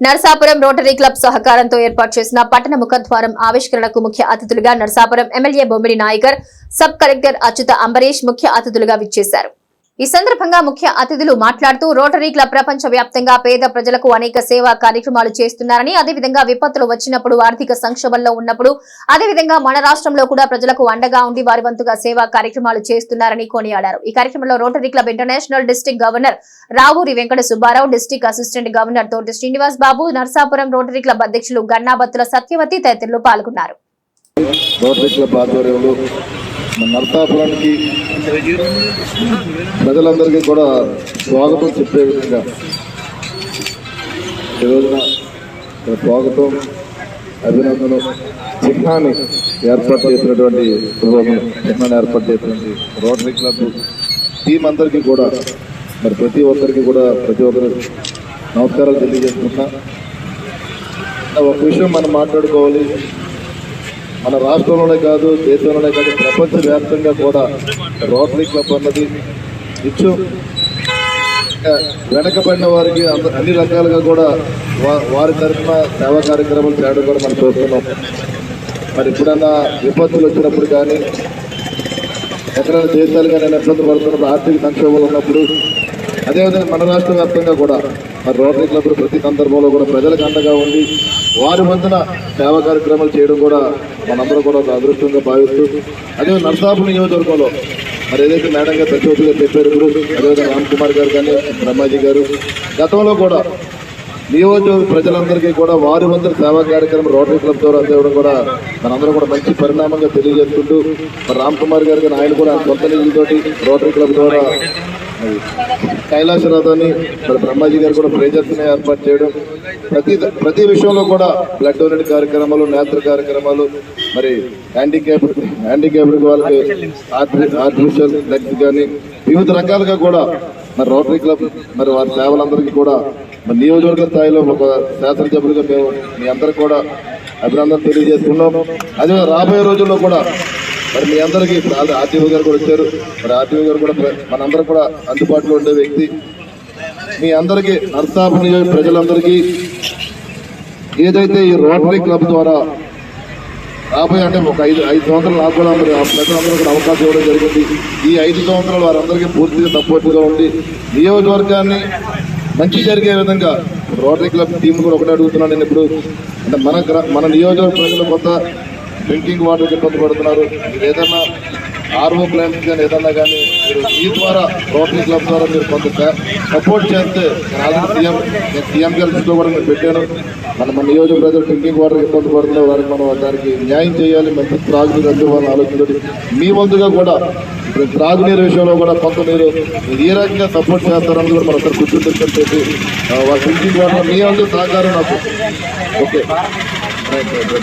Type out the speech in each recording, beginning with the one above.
Narasapuram rotary club సహకారంతో ఏర్పాటు చేసిన పట్టణ ముఖద్వారం ఆవిష్కరణకు ముఖ్య అతిథులుగా Narasapuram MLA Bommidi Nayakar sub collector Achyuta Ambarish ముఖ్య అతిథులుగా విచ్చేశారు. ఈ సందర్భంగా ముఖ్య అతిథులు మాట్లాడుతూ రోటరీ క్లబ్ ప్రపంచ వ్యాప్తంగా పేద ప్రజలకు అనేక సేవా కార్యక్రమాలు చేస్తున్నారని అదేవిధంగా విపత్తులు వచ్చినప్పుడు ఆర్థిక సంక్షోభంలో ఉన్నప్పుడు అదేవిధంగా మన రాష్ట్రంలో కూడా ప్రజలకు అండగా ఉండి వారి వంతుగా సేవా కార్యక్రమాలు చేస్తున్నారని కొనియాడారు. ఈ కార్యక్రమంలో rotary club international district governor Ravuri Venkata Subbarao district assistant governor Thoti Srinivas Babu Narsapuram rotary club అధ్యక్షులు గన్నాబత్తుల సత్యవతి తదితరులు పాల్గొన్నారు. ప్రజలందరికీ కూడా స్వాగతం చెప్పే విధంగా ఈరోజున స్వాగతం అభినందన చిహ్నాన్ని ఏర్పాటు చేసినటువంటి చిహ్నాన్ని ఏర్పాటు చేసినటువంటి రోటరీ క్లబ్ టీం అందరికీ కూడా మరి ప్రతి ఒక్కరికి కూడా ప్రతి ఒక్కరు నమస్కారాలు తెలియజేసుకుంటున్నా. ఒక విషయం మనం మాట్లాడుకోవాలి. మన రాష్ట్రంలోనే కాదు దేశంలోనే కాదు ప్రపంచవ్యాప్తంగా కూడా రోటరీ క్లబ్ అన్నది నిత్యం వెనకబడిన వారికి అన్ని రకాలుగా కూడా వారి తరఫున సేవా కార్యక్రమాలు చేయడం కూడా మనం చూస్తున్నాం. మరి ఎప్పుడన్నా విపత్తులు వచ్చినప్పుడు కానీ ఎక్కడైనా దేశాలు కానీ ఇబ్బంది పడుతున్నప్పుడు ఆర్థిక సంక్షోభాలు ఉన్నప్పుడు అదేవిధంగా మన రాష్ట్ర వ్యాప్తంగా కూడా మరి రోటరీ క్లబ్ ప్రతి సందర్భంలో కూడా ప్రజలకు అండగా ఉండి వారి వంతున సేవా కార్యక్రమాలు చేయడం కూడా మనందరూ కూడా ఒక అదృష్టంగా భావిస్తూ అదే నర్సాపు నియోజకవర్గంలో మరి ఏదైతే మేడం గారు సత్యవతి గారు చెప్పారు ఇప్పుడు అదేవిధంగా రామ్ కుమార్ గారు కానీ బ్రహ్మాజీ గారు గతంలో కూడా నియోజకవర్గ ప్రజలందరికీ కూడా వారి వంతుల సేవా కార్యక్రమం రోటరీ క్లబ్ ద్వారా అందివ్వడం కూడా మనందరం కూడా మంచి పరిణామంగా తెలియజేసుకుంటూ మరి రామ్ కుమార్ గారు కానీ ఆయన కూడా సొంత నిధులతోటి రోటరీ క్లబ్ ద్వారా కైలాస రథాన్ని మరి బ్రహ్మాజీ గారు కూడా ప్రేజర్స్ని ఏర్పాటు చేయడం. ప్రతి ప్రతి విషయంలో కూడా బ్లడ్ డొనేట్ కార్యక్రమాలు నేత్ర కార్యక్రమాలు మరి హ్యాండిక్యాప్ హ్యాండిక్యాప్డ్ వాళ్ళకి ఆర్టిఫిషియల్ లెగ్స్ కానీ వివిధ రకాలుగా కూడా మరి రోటరీ క్లబ్ మరి వారి సేవలందరికీ కూడా మరి నియోజకవర్గ స్థాయిలో ఒక శాసనసభ్యులుగా మేము మీ అందరూ కూడా అభినందన తెలియజేస్తున్నాం. అదే రాబోయే రోజుల్లో కూడా మరి మీ అందరికీ ఇప్పుడు ఆర్టీఓ గారు కూడా వచ్చారు. మరి ఆర్టీఓ గారు కూడా మనందరం కూడా అందుబాటులో ఉండే వ్యక్తి. మీ అందరికీ నర్సాపు నియోజక ప్రజలందరికీ ఏదైతే ఈ రోటరీ క్లబ్ ద్వారా రాబోయే అంటే ఒక ఐదు ఐదు సంవత్సరాలు నాకు కూడా మరి ఆ ప్రజలందరూ కూడా అవకాశం ఇవ్వడం జరిగింది. ఈ ఐదు సంవత్సరాలు వారందరికీ పూర్తిగా సపోర్ట్గా ఉండి నియోజకవర్గాన్ని మంచి జరిగే విధంగా రోటరీ క్లబ్ టీం కూడా ఒకటే అడుగుతున్నాను నేను ఇప్పుడు. అంటే మన మన నియోజకవర్గ ప్రజలు కొంత డ్రింకింగ్ వాటర్ ఇబ్బంది పడుతున్నారు. మీరు ఏదన్నా ఆర్ఓ ప్లాంట్స్ కానీ ఏదన్నా కానీ మీరు ఈ ద్వారా రోటరీ క్లబ్ ద్వారా మీరు కొంత సపోర్ట్ చేస్తే నేను ఆల్రెడీ సీఎం నేను సీఎం గారి కూడా నేను పెట్టాను. మన మన నియోజక ప్రజలు డ్రింకింగ్ వాటర్ ఇబ్బంది పడుతున్న వారికి మనం దానికి న్యాయం చేయాలి. మంచి త్రాగునీరు అందుకోవాలని ఆలోచనతో మీ వంతుగా కూడా ఇప్పుడు త్రాగునీరు విషయంలో కూడా కొంత మీరు ఏ రకంగా సపోర్ట్ చేస్తారని కూడా మనం ఒకసారి కూర్చుని డిస్కస్ చేసి వాళ్ళ డ్రింకింగ్ వాటర్ మీ వంతు సహకారం నాకు. ఓకే.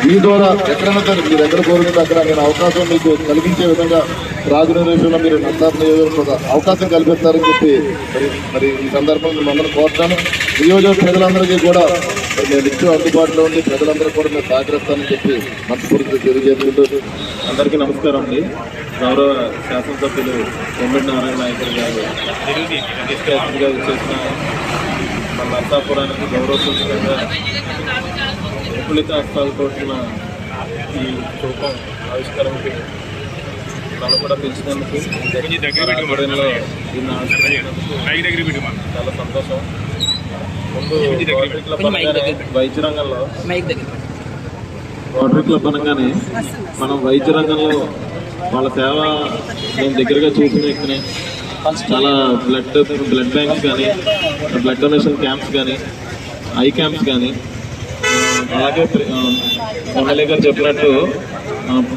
మీ ద్వారా ఎక్కడైనా సరే మీరు ఎక్కడ కోరుకుంటే అక్కడ నేను అవకాశం మీకు కలిగించే విధంగా త్రాగునీరు విషయంలో మీరు నష్టాలు నియోజకవర్గ అవకాశం కల్పిస్తారని చెప్పి మరి మరి ఈ సందర్భంగా మిమ్మల్ని కోరుతాను. నియోజక ప్రజలందరికీ కూడా మరి నేను నిత్యం అందుబాటులో ఉండి ప్రజలందరూ కూడా మేము సహకరిస్తానని చెప్పి మనస్ఫూర్తిగా తెలియజేసుకుంటూ అందరికీ నమస్కారం అండి. గౌరవ శాసనసభ్యులు వెంకట నారాయణ నాయకులు గారు ముఖ్య అతిథిగా చేసిన మన నర్సాపురానికి గౌరవ సూచకంగా హస్తాలు కోసిన ఈ రూపం ఆవిష్కరణకి కూడా మన ఆధ్వర్యంలో దీన్ని ఆవిష్కరించినందుకు చాలా సంతోషం. ముందు రోటరీ క్లబ్ అనగానే వైద్య రంగంలో రోటరీ క్లబ్ అనగానే మనం వైద్య రంగంలో వాళ్ళ సేవ నేను దగ్గరగా చూసిన వ్యక్తిని చాలా బ్లడ్ బ్లడ్ బ్యాంక్స్ కానీ బ్లడ్ డొనేషన్ క్యాంప్స్ కానీ ఐ క్యాంప్స్ కానీ అలాగే ఎమ్మెల్యే గారు చెప్పినట్టు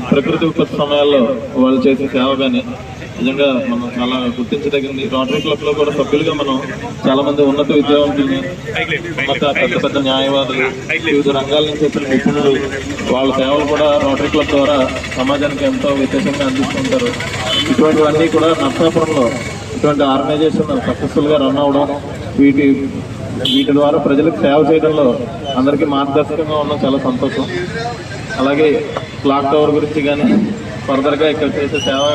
ప్రకృతి విపత్తు సమయాల్లో వాళ్ళు చేసే సేవ కానీ నిజంగా మనం చాలా గుర్తించదగింది. రోటరీ క్లబ్లో కూడా సభ్యులుగా మనం చాలా మంది ఉన్నత విద్యావంతుల్ని ఉన్నత పెద్ద పెద్ద న్యాయవాదులు వివిధ రంగాల నుంచి వచ్చిన నిపుణులు వాళ్ళ సేవలు కూడా రోటరీ క్లబ్ ద్వారా సమాజానికి ఎంతో విశేషంగా అందిస్తుంటారు. ఇటువంటివన్నీ కూడా నర్సాపురంలో ఇటువంటి ఆర్గనైజేషన్ సక్సెస్ఫుల్గా రన్ అవడం వీటి వీటి ద్వారా ప్రజలకు సేవ చేయడంలో అందరికీ మార్గదర్శకంగా ఉన్న చాలా సంతోషం. అలాగే క్లాక్ టవర్ గురించి కానీ ఫర్దర్గా ఇక్కడ చేసే సేవా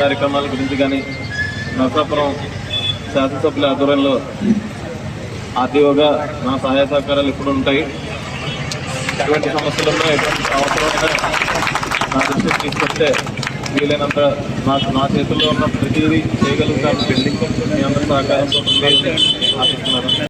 కార్యక్రమాల గురించి కానీ నరసాపురం శాసనసభ్యుల ఆధ్వర్యంలో ఆర్టీఓగా నా సహాయ సహకారాలు ఇప్పుడు ఉంటాయి. ఎటువంటి సమస్యలున్నా ఎటువంటి అవసరమైనా నా దృష్టికి తీసుకొస్తే వీలైనంత నాకు నా చేతుల్లో ఉన్న ప్రతిదీ చేయగలుగుతాను. మీ అందరి సహకారంతో ఆశిస్తున్నాను.